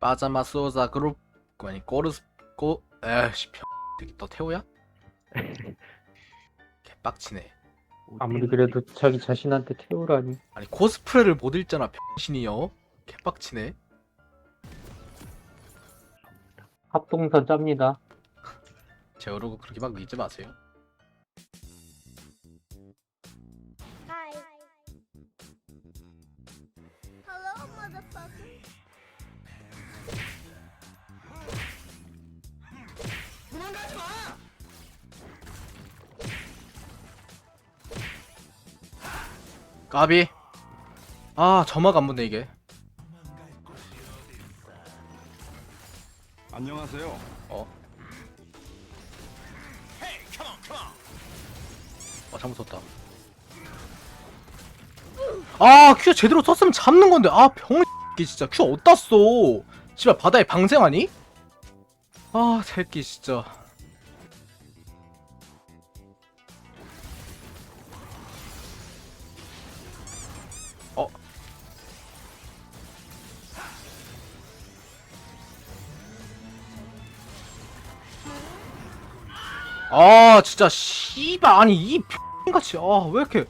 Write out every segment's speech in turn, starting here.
빠자마 소자 그룹 아니 꼬르스 꼬 에이씨 새끼 너 태호야? 개빡치네 아무리 그래도 자기 자신한테 태우라니. 아니 코스프레를 못 읽잖아 병신이요 개빡치네 합동선 짭니다. 제 얼굴 그렇게 막 믿지 마세요 Hi. Hello, motherfucker. 까비 아 점화가 안 붙네 이게 안녕하세요. 어 어, 잘못 썼다. 아, 큐 제대로 썼으면 잡는 건데. 아, 병 새끼 진짜 큐 어디다 써? 씨발 바다에 방생하니? 아, 새끼 진짜. 아, 진짜 씨발 아니 이 병같이 아, 왜 이렇게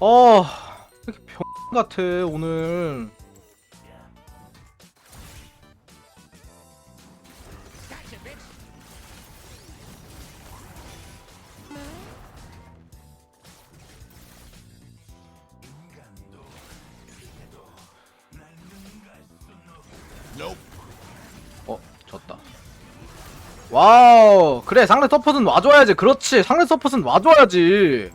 아, 왜 이렇게 병 같아 오늘. 어, 졌다. 와우, 그래 상대 서폿은 와줘야지. 그렇지, 상대 서폿은 와줘야지.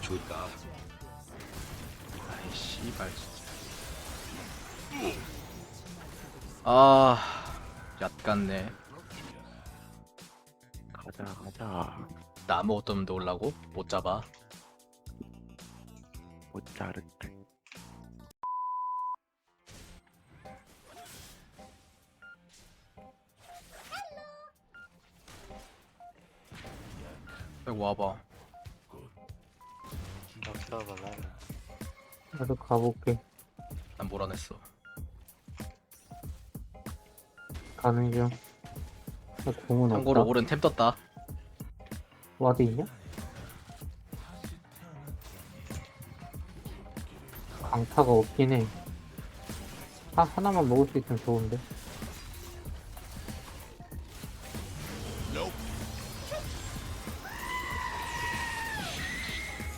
좋다. 아이 씨발 진짜. 아, 얕갔네. 가자 가자 나 아무것도 없는데 올라고? 못 잡아. 못 자른다 여기 와봐. 나도 가볼게. 난 몰아냈어. 가는 중. 나 공은 참고로 없다. 오른 템 떴다. 와드 있냐? 강타가 없긴 해. 하, 하나만 먹을 수 있으면 좋은데.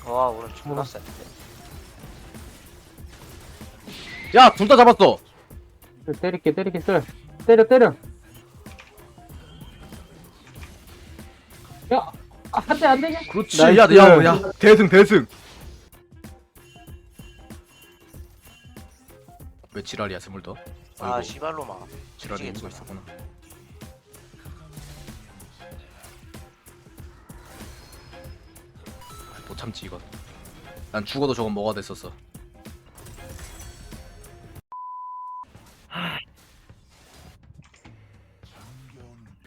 와 오늘 존나 센데 야, 둘 다 잡았어. 쏠, 때릴게, 때릴게, 쏠. 때려, 때려. 야, 아, 한대안 되냐? 그렇지. 나이스. 야, 야, 야, 대승, 대승. 왜 지랄이야, 스물더? 아 아이고, 시발로마 지랄이 있는 거 미치겠어. 있었구나. 못 참지 이건. 난 죽어도 저건 뭐가 됐었어.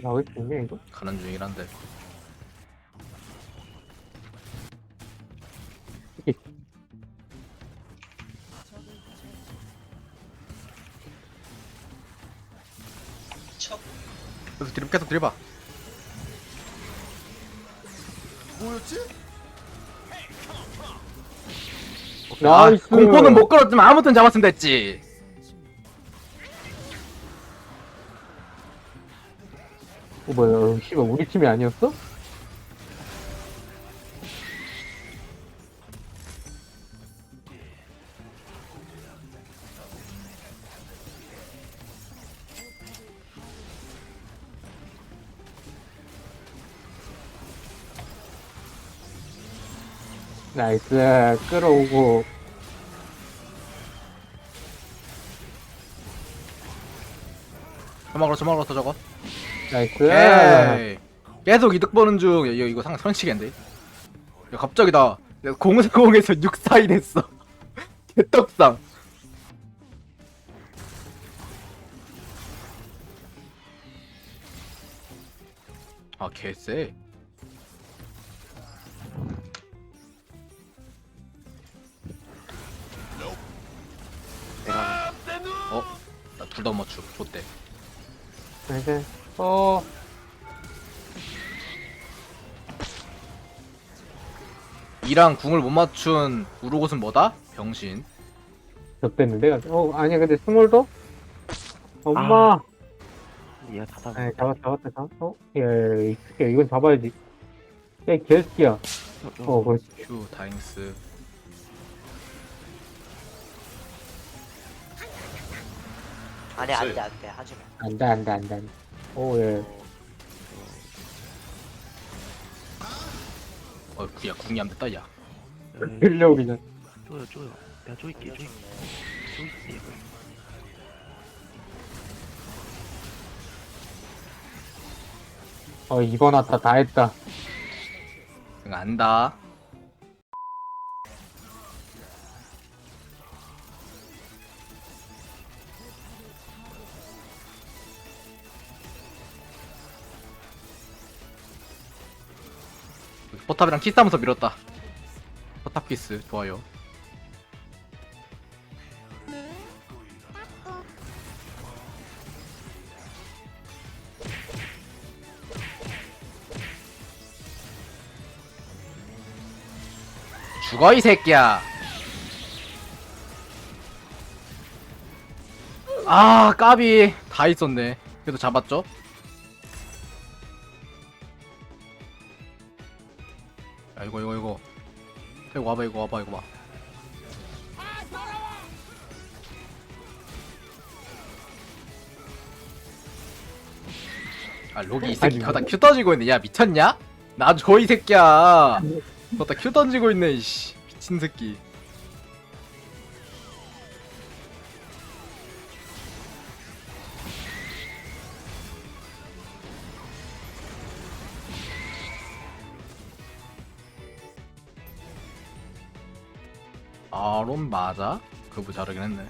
야, 왜 죽냐, 이거? 가는 중이긴 한데. 계속 드립 계속 드립봐. 뭐였지? 아, 나이스. 공포는 못 끌었지만 아무튼 잡았으면 됐지. 어, 뭐야, 어, 씨발, 우리 팀이 아니었어? 나이스, 끌어오고. 저막으로 저막으로 더 저거. 나이스. 에이. 계속 이득 보는 중. 야, 이거 이거 상. 야 갑자기 나 040에서 642 됐어. 개떡상. 아 개쎄. 맞추 좋대. 이제 어. 이랑 궁을 못 맞춘 우르곳은 뭐다? 병신. 졌댔는데? 어 아니야 근데 스몰도 엄마! 얘가 다 잡아. 아 잡았 잡았다 잡았어 어? 야, 이 새끼야 이건 잡아야지. 야이 개새끼야. 어 그렇지. 휴 다잉스 아니 안돼 안돼 하지마. 안돼 안돼 안돼 안돼. 오예. 어 그야 궁이 안 됐다 야. 끌려오기 전 쪼여 쪼여. 내가 쪼일게 쪼일게. 쪼일게 얘가. 어 이번 왔다 다 했다. 응 안다 포탑이랑 키스하면서 밀었다. 포탑 키스 좋아요. 죽어 이 새끼야. 아 까비. 다 있었네. 그래도 잡았죠 야 이거 이거 이거 이거 와봐 이거 와봐 이거 봐 아, 로기 이 새끼 거다 큐 던지고 있네. 야, 미쳤냐? 나 줘, 이 새끼야. 거다 큐 던지고 있네, 이씨. 미친 새끼. 아론 맞아? 그거 잘하긴 했네.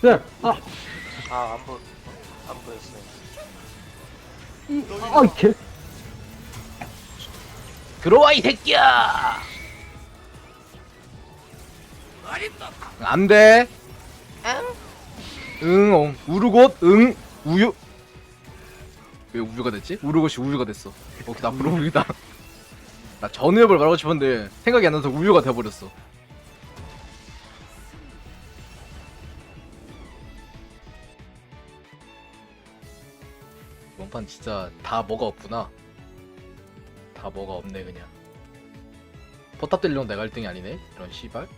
네. 아, 아 안 보.. 안 보였어요 아, 개. 들어와 이 새끼야! 안 돼. 응, 어. 우르곳, 응, 우유. 왜 우유가 됐지? 우르곳이 우유가 됐어. 오케이, 나 앞으로 우유다. 나 전우엽을 말하고 싶었는데 생각이 안 나서 우유가 돼버렸어. 이번 판 진짜 다 뭐가 없구나. 다 뭐가 없네 그냥. 포탑 딜용 내가 1등이 아니네? 이런 씨발.